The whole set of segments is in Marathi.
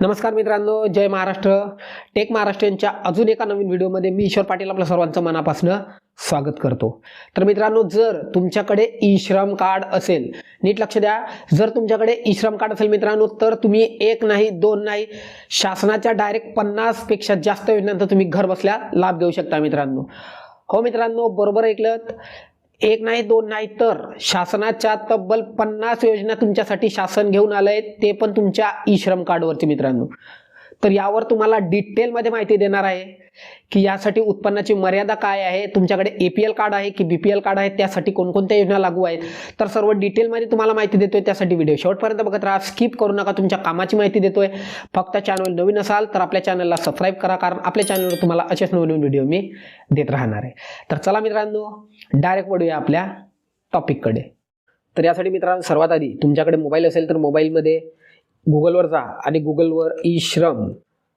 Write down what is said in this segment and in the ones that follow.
नमस्कार मित्रांनो जय महाराष्ट्र. टेक महाराष्ट्रांच्या अजून एका नवीन व्हिडिओमध्ये मी ईश्वर पाटील आपल्या सर्वांचं मनापासून स्वागत करतो. तर मित्रांनो जर तुमच्याकडे ई श्रम कार्ड असेल नीट लक्ष द्या. जर तुमच्याकडे ई श्रम कार्ड असेल मित्रांनो तर तुम्ही एक नाही दोन नाही शासनाच्या डायरेक्ट पन्नासपेक्षा जास्त योजनांचा तुम्ही घर बसल्या लाभ घेऊ शकता मित्रांनो. हो मित्रांनो बरोबर ऐकलं एक नाही दोन नाही तर शासनाच्या तब्बल पन्नास योजना तुमच्यासाठी शासन घेऊन आलंय ते पण तुमच्या ई श्रम कार्डवरती मित्रांनो. तर यावर तुम्हाला डिटेलमध्ये माहिती देणार आहे. की यासाठी उत्पन्नाची मर्यादा काय आहे? तुमच्याकडे ए पी एल कार्ड आहे की बी पी एल कार्ड आहे? त्यासाठी कोणकोणत्या योजना लागू आहेत? तर सर्व डिटेलमध्ये तुम्हाला माहिती देतोय त्यासाठी व्हिडिओ शेवटपर्यंत बघत राहा. स्किप करू नका तुमच्या कामाची माहिती देतोय. फक्त चॅनल नवीन असाल तर आपल्या चॅनलला सबस्क्राईब करा कारण आपल्या चॅनलवर तुम्हाला असेच नवीन व्हिडिओ मी देत राहणार आहे. तर चला मित्रांनो डायरेक्ट वळूया आपल्या टॉपिककडे तर यासाठी मित्रांनो सर्वात आधी तुमच्याकडे मोबाईल असेल तर मोबाईलमध्ये गुगलवर जा आणि गुगलवर ई श्रम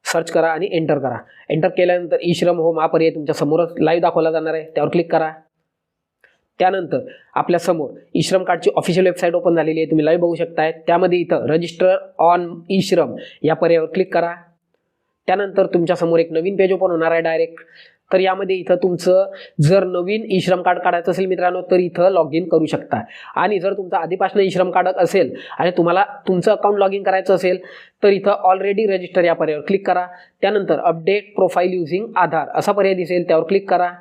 सर्च करा आणि एंटर करा. एंटर केल्यानंतर ई श्रम होम हा पर्याय तुमच्या समोरच लाईव्ह दाखवला जाणार आहे. त्यावर क्लिक करा. त्यानंतर आपल्यासमोर ई श्रम कार्डची ऑफिशियल वेबसाईट ओपन झालेली आहे. तुम्ही लाईव्ह बघू शकताय. त्यामध्ये इथं रजिस्टर ऑन ई श्रम या पर्यायावर क्लिक करा. त्यानंतर तुमच्यासमोर एक नवीन पेज ओपन होणार आहे डायरेक्ट तर यामध्ये इथं तुमचं जर नवीन ई श्रम कार्ड काढायचं असेल मित्रांनो तर इथं लॉग इन करू शकता. आणि जर तुमचं आधीपासून ई श्रम कार्ड असेल आणि तुम्हाला तुमचं अकाउंट लॉग इन करायचं असेल तर इथं ऑलरेडी रजिस्टर या पर्यायावर क्लिक करा. त्यानंतर अपडेट प्रोफाईल युझिंग आधार असा पर्याय दिसेल त्यावर क्लिक करा.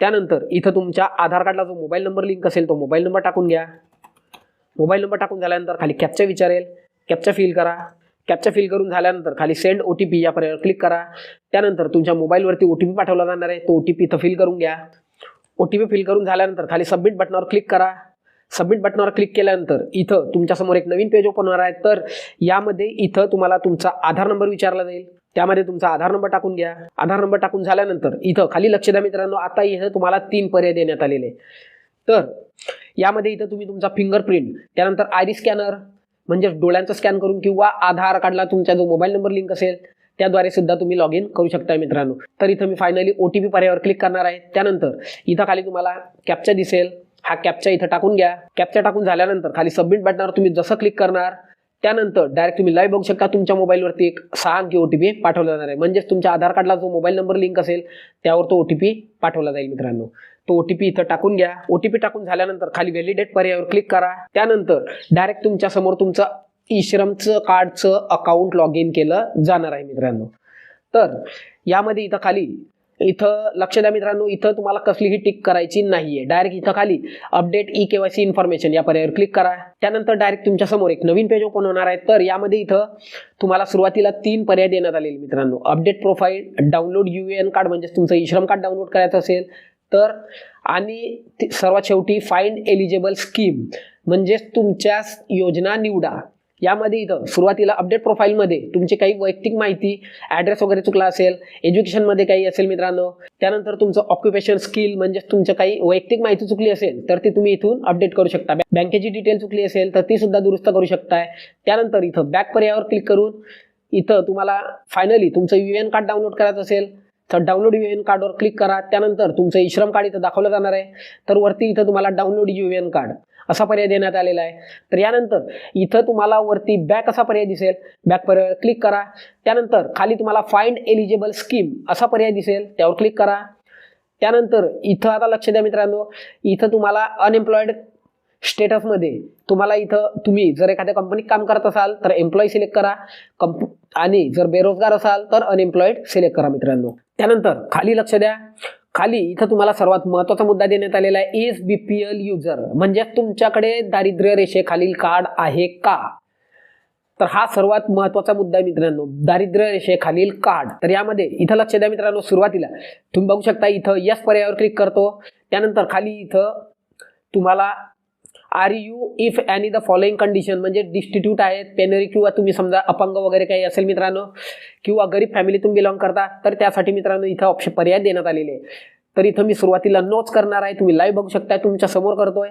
त्यानंतर इथं तुमच्या आधार कार्डला जो मोबाईल नंबर लिंक असेल तो मोबाईल नंबर टाकून घ्या. मोबाईल नंबर टाकून झाल्यानंतर खाली कॅप्चा विचारेल. कॅप्चा फिल करा. कॅप्चा फिल करून झाल्यानंतर खाली सेंड ओ टी पी या पर्यायावर क्लिक करा. त्यानंतर तुमच्या मोबाईलवरती ओ टी पी पाठवला जाणार आहे. तो ओ टी पी इथं फिल करून घ्या. ओ टी पी फिल करून झाल्यानंतर खाली सबमिट बटनावर क्लिक करा. सबमिट बटनावर क्लिक केल्यानंतर इथं तुमच्यासमोर एक नवीन पेज ओपन होणार आहे. तर यामध्ये इथं तुम्हाला तुमचा आधार नंबर विचारला जाईल. त्यामध्ये तुमचा आधार नंबर टाकून घ्या. आधार नंबर टाकून झाल्यानंतर इथं खाली लक्ष द्या मित्रांनो. आता इथं तुम्हाला तीन पर्याय देण्यात आलेले तर यामध्ये इथं तुम्ही तुमचा फिंगरप्रिंट त्यानंतर आयरी स्कॅनर म्हणजे डोळ्यांचा स्कॅन करून किंवा आधार कार्डला तुमचा जो मोबाईल नंबर लिंक असेल त्याद्वारे सुद्धा तुम्ही लॉग इन करू शकता मित्रांनो. तर इथं मी फायनली ओ टी पी पर्यायावर क्लिक करणार आहे. त्यानंतर इथं खाली तुम्हाला कॅप्चा दिसेल. हा कॅप्चा इथं टाकून घ्या. कॅप्चा टाकून झाल्यानंतर खाली सबमिट बटनावर तुम्ही जसं क्लिक करणार त्यानंतर डायरेक्ट तुम्ही लाईव्ह बघू शकता. तुमच्या मोबाईलवरती एक सहा अंकी ओ टी पी पाठवला जाणार आहे. म्हणजेच तुमच्या आधार कार्डला जो मोबाईल नंबर लिंक असेल त्यावर तो ओ टी पी पाठवला जाईल मित्रांनो. तो ओ टी पी इथं टाकून घ्या. ओ टी पी टाकून झाल्यानंतर खाली व्हॅलिडेट पर्यायावर क्लिक करा. त्यानंतर डायरेक्ट तुमच्यासमोर तुमचं ई श्रमचं कार्डचं अकाउंट लॉग इन केलं जाणार आहे मित्रांनो. तर यामध्ये इथं खाली इथं लक्ष द्या मित्रांनो इथं तुम्हाला कसलीही टिक करायची नाहीये. डायरेक्ट इथं खाली update E K Y C information या पर्यायावर क्लिक करा. त्यानंतर डायरेक्ट तुमच्यासमोर एक नवीन पेज ओपन होणार आहे. तर यामध्ये इथं तुम्हाला सुरुवातीला तीन पर्याय देण्यात आलेले मित्रांनो. Update profile download U N card म्हणजेच तुमचं ई श्रम कार्ड डाउनलोड करायचं असेल तर आणि ते- सर्वात शेवटी फाइंड एलिजिबल स्कीम म्हणजेच तुमच्या योजना निवडा. यामध्ये इथं सुरुवातीला अपडेट प्रोफाईलमध्ये तुमची काही वैयक्तिक माहिती ॲड्रेस वगैरे चुकला असेल एज्युकेशनमध्ये काही असेल मित्रांनो त्यानंतर तुमचं ऑक्युपेशन स्किल म्हणजे तुमचं काही वैयक्तिक माहिती चुकली असेल तर ती तुम्ही इथून अपडेट करू शकता. बँकेची डिटेल चुकली असेल तर ती सुद्धा दुरुस्त करू शकताय त्यानंतर इथं बॅक पर्यायावर क्लिक करून इथं तुम्हाला फायनली तुमचं यू एन कार्ड डाउनलोड करायचं असेल तर डाउनलोड यू एन कार्डवर क्लिक करा. त्यानंतर तुमचं इश्रम कार्ड इथं दाखवलं जाणार आहे. तर वरती इथं तुम्हाला डाउनलोड यू एन कार्ड असा पर्याय देण्यात आलेला आहे. तर यानंतर इथं तुम्हाला वरती बॅक असा पर्याय दिसेल. बॅक पर्याय क्लिक करा. त्यानंतर खाली तुम्हाला फाइंड एलिजिबल स्कीम असा पर्याय दिसेल. त्यावर क्लिक करा. त्यानंतर इथं आता लक्ष द्या मित्रांनो. इथं तुम्हाला अनएम्प्लॉईड स्टेटसमध्ये तुम्हाला इथं तुम्ही जर एखाद्या कंपनीत काम करत असाल तर एम्प्लॉई सिलेक्ट करा. कंप आणि जर बेरोजगार असाल तर अनएम्प्लॉईड सिलेक्ट करा मित्रांनो. त्यानंतर खाली लक्ष द्या. खाली इथं तुम्हाला सर्वात महत्त्वाचा मुद्दा देण्यात आलेला आहे is B P L user म्हणजे तुमच्याकडे दारिद्र्य रेषेखालील कार्ड आहे का? तर हा सर्वात महत्त्वाचा मुद्दा आहे मित्रांनो. दारिद्र्य रेषेखालील कार्ड तर यामध्ये इथं लक्ष द्या मित्रांनो सुरुवातीला. तुम्ही बघू शकता इथं यस पर्यायावर क्लिक करतो. त्यानंतर खाली इथं तुम्हाला are you if any the following condition म्हणजे डिस्टिट्यूट आहेत पेनरी किंवा तुम्ही समजा अपंग वगैरे काही असेल मित्रांनो किंवा गरीब फॅमिलीतून बिलॉंग करता तर त्यासाठी मित्रांनो इथं ऑप्शन पर्याय देण्यात आलेले आहे. तर इथं मी सुरुवातीला नोच करणार आहे. तुम्ही लाईव्ह बघू शकताय तुमच्यासमोर करतोय.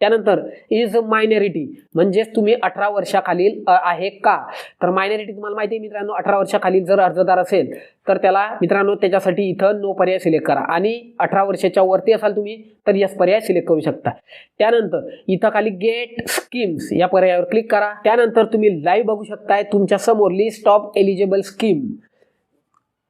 त्यानंतर इज मायनॉरिटी म्हणजेच तुम्ही अठरा वर्षाखालील आहे का? तर मायनॉरिटी तुम्हाला माहिती आहे मित्रांनो अठरा वर्षाखालील जर अर्जदार असेल तर त्याला मित्रांनो त्याच्यासाठी इथं नो पर्याय सिलेक्ट करा. आणि अठरा वर्षाच्या वरती असाल तुम्ही तर यस पर्याय सिलेक्ट करू शकता. त्यानंतर इथं खाली गेट स्कीम्स या पर्यायावर क्लिक करा. त्यानंतर तुम्ही लाईव्ह बघू शकताय तुमच्यासमोर लिस्ट ऑफ एलिजिबल स्कीम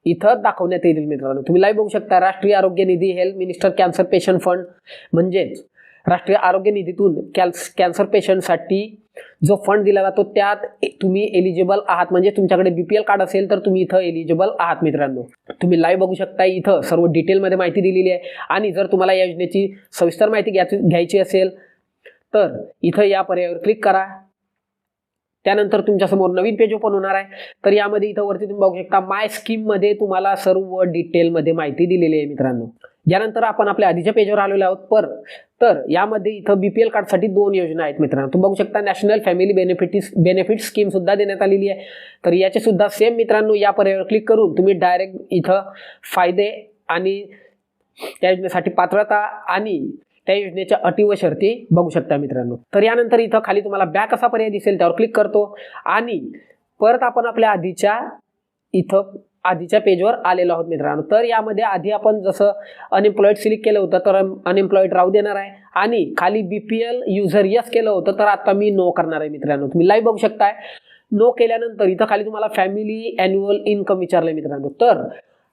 इथं दाखवण्यात येईल मित्रांनो. तुम्ही लाईव्ह बघू शकता राष्ट्रीय आरोग्य निधी health minister cancer patient fund म्हणजेच राष्ट्रीय आरोग्य निधीतून कॅल्स कॅन्सर पेशंटसाठी जो फंड दिला जातो त्यात ए- तुम्ही एलिजिबल आहात. म्हणजे तुमच्याकडे बीपीएल कार्ड असेल तर तुम्ही इथं एलिजिबल आहात मित्रांनो. तुम्ही लाईव्ह बघू शकता इथं सर्व डिटेलमध्ये माहिती दिलेली आहे. आणि जर तुम्हाला या योजनेची सविस्तर माहिती घ्यायची असेल तर इथं या पर्यायावर क्लिक करा. त्यानंतर तुमच्यासमोर नवीन पेज ओपन होणार आहे. तर यामध्ये इथं वरती तुम्ही बघू शकता माय स्कीममध्ये तुम्हाला सर्व डिटेलमध्ये माहिती दिलेली आहे मित्रांनो. यानंतर आपण आपल्या आधीच्या पेजवर आलेलो आहोत. पर तर यामध्ये इथं बीपीएल कार्डसाठी दोन योजना आहेत मित्रांनो. तुम्ही बघू शकता national family benefit benefit scheme सुद्धा देण्यात आलेली आहे. तर याचे सुद्धा सेम मित्रांनो या पर्यायावर क्लिक करून तुम्ही डायरेक्ट इथं फायदे आणि त्या योजनेसाठी पात्रता आणि त्या योजनेच्या अटी व शर्ती बघू शकता मित्रांनो. तर यानंतर इथं खाली तुम्हाला बॅक असा पर्याय दिसेल त्यावर क्लिक करतो आणि परत आपण आपल्या आधीच्या इथं आधीच्या पेजवर आलेलो आहोत मित्रांनो. तर यामध्ये आधी आपण जसं अनएम्प्लॉईड सिलेक्ट केलं होतं तर अनएम्प्लॉईड राहू देणार आहे. आणि खाली B P L user yes केलं होतं तर आता मी नो करणार आहे मित्रांनो. तुम्ही लाईव्ह बघू शकताय. नो केल्यानंतर इथं खाली तुम्हाला फॅमिली अॅन्युअल इन्कम विचारलं मित्रांनो. तर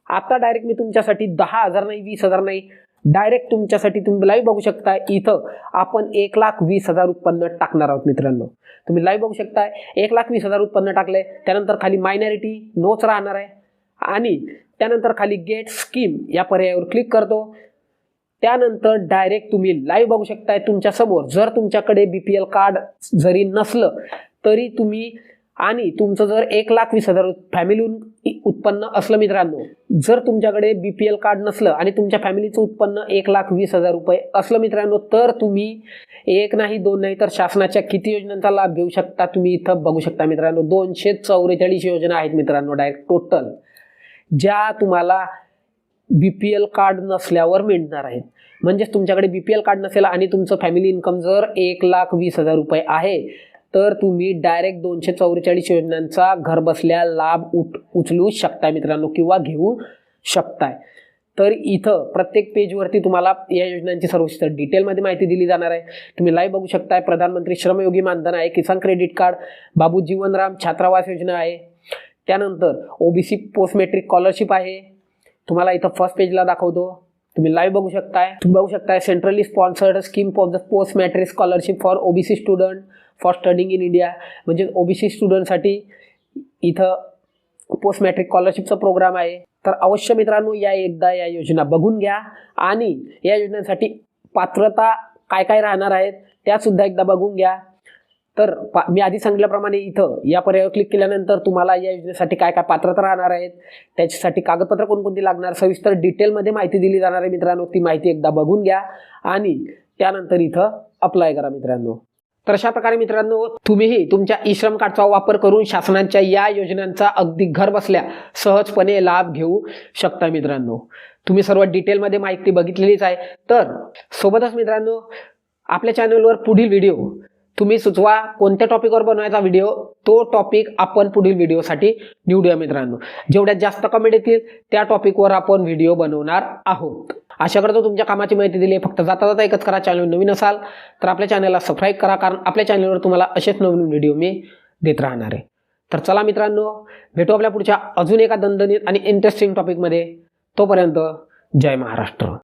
आता डायरेक्ट मी तुमच्यासाठी दहा हजार नाही वीस हजार नाही डायरेक्ट तुमच्यासाठी तुम्ही लाईव्ह बघू शकता इथं आपण एक लाख वीस हजार उत्पन्न टाकणार आहोत मित्रांनो. तुम्ही लाईव्ह बघू शकताय. एक लाख वीस हजार उत्पन्न टाकले त्यानंतर खाली मायनॉरिटी नोच राहणार आहे. आणि त्यानंतर खाली गेट स्कीम या पर्यायावर क्लिक करतो. त्यानंतर डायरेक्ट तुम्ही लाईव्ह बघू शकताय तुमच्यासमोर जर तुमच्याकडे बी पी एल कार्ड जरी नसलं तरी तुम्ही आणि तुमचं जर एक लाख वीस हजार फॅमिली उत्पन्न असलं मित्रांनो जर तुमच्याकडे बी पी एल कार्ड नसलं आणि तुमच्या फॅमिलीचं उत्पन्न एक लाख वीस हजार रुपये असलं मित्रांनो तर तुम्ही एक नाही दोन नाही तर शासनाच्या किती योजनांचा लाभ घेऊ शकता तुम्ही इथं बघू शकता मित्रांनो. दोनशे चौवेचाळीस योजना आहेत मित्रांनो डायरेक्ट टोटल ज्या तुम्हाला बी पी एल कार्ड नसल्यावर मिळणार आहेत. म्हणजेच तुमच्याकडे बी पी एल कार्ड नसेल आणि तुमचं फॅमिली इन्कम जर एक लाख वीस हजार रुपये आहे तर तुम्ही डायरेक्ट दोनशे चौवेचाळीस योजनांचा घरबसल्या लाभ उठ उचलू शकताय मित्रांनो किंवा घेऊ शकताय. तर इथं प्रत्येक पेजवरती तुम्हाला या योजनांची सर्वस्तर डिटेलमध्ये माहिती दिली जाणार आहे. तुम्ही लाईव्ह बघू शकताय. प्रधानमंत्री श्रमयोगी मानधन आहे किसान क्रेडिट कार्ड बाबू जीवनराम छात्रावास योजना आहे. त्यानंतर ओबीसी पोस्ट मेट्रिक स्कॉलरशिप आहे. तुम्हाला इथं फर्स्ट पेजला दाखवतो. तुम्ही लाईव्ह बघू शकताय. तुम्ही बघू शकताय centrally sponsored scheme for the post matric scholarship for OBC student for studying in India म्हणजे ओबीसी स्टुडंटसाठी इथं पोस्ट मॅट्रिक स्कॉलरशिपचा प्रोग्राम आहे. तर अवश्य मित्रांनो या एकदा या योजना बघून घ्या आणि या योजनेसाठी पात्रता काय काय राहणार आहेत त्यासुद्धा एकदा बघून घ्या. तर पा मी आधी सांगितल्याप्रमाणे इथं या पर्यायावर क्लिक केल्यानंतर तुम्हाला या योजनेसाठी काय काय पात्रता राहणार आहेत त्याच्यासाठी कागदपत्र कोणकोणती लागणार सविस्तर डिटेलमध्ये माहिती दिली जाणार आहे मित्रांनो ती माहिती एकदा बघून घ्या आणि त्यानंतर इथं अप्लाय करा मित्रांनो. तर अशा प्रकारे मित्रांनो तुम्हीही तुमच्या ई श्रम कार्डचा वापर करून शासनाच्या या योजनांचा अगदी घर बसल्या सहजपणे लाभ घेऊ शकता मित्रांनो. तुम्ही सर्व डिटेलमध्ये माहिती बघितलेलीच आहे. तर सोबतच मित्रांनो आपल्या चॅनलवर पुढील व्हिडिओ तुम्ही सुचवा कोणत्या टॉपिकवर बनवायचा व्हिडिओ तो टॉपिक आपण पुढील व्हिडिओसाठी निवडूया मित्रांनो. जेवढ्यात जास्त कमेंट येतील त्या टॉपिकवर आपण व्हिडिओ बनवणार आहोत. अशा करतो तुमच्या कामाची माहिती दिली आहे. फक्त जाता जाता एकच करा चॅनल नवीन असाल तर आपल्या चॅनलला सबस्क्राईब करा कारण आपल्या चॅनलवर तुम्हाला असेच नवीन व्हिडिओ मी देत राहणार आहे. तर चला मित्रांनो भेटू आपल्या पुढच्या अजून एका दणदणीत आणि इंटरेस्टिंग टॉपिकमध्ये तोपर्यंत जय महाराष्ट्र.